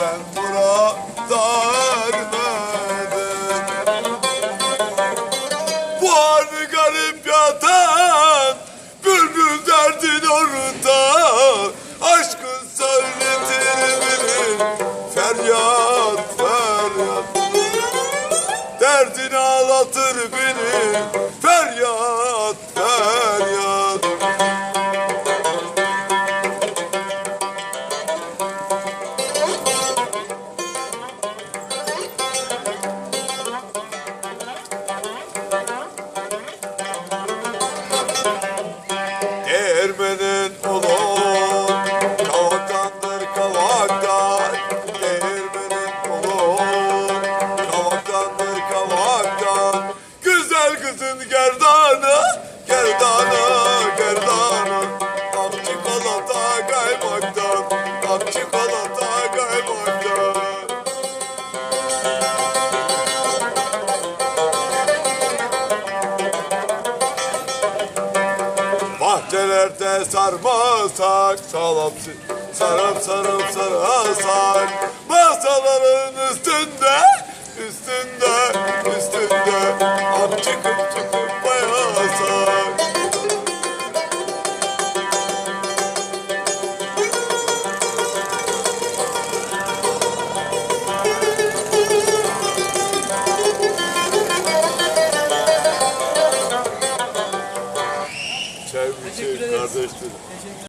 ben burada ölmedim Bu halde garip yatan Bülbül derdin orada Aşkın söyletir beni Feryat feryat. Derdini ağlatır beni Feryat Güzel kızın gerdanı Gerdanı gerdanı Ak çikolata kaymaktan Ak çikolata kaymaktan. Bahçelerde sarmasak salam sarıp sarıp sararsak Masaların üstünde üstünde üstünde Sevgili şey, kardeşlerim.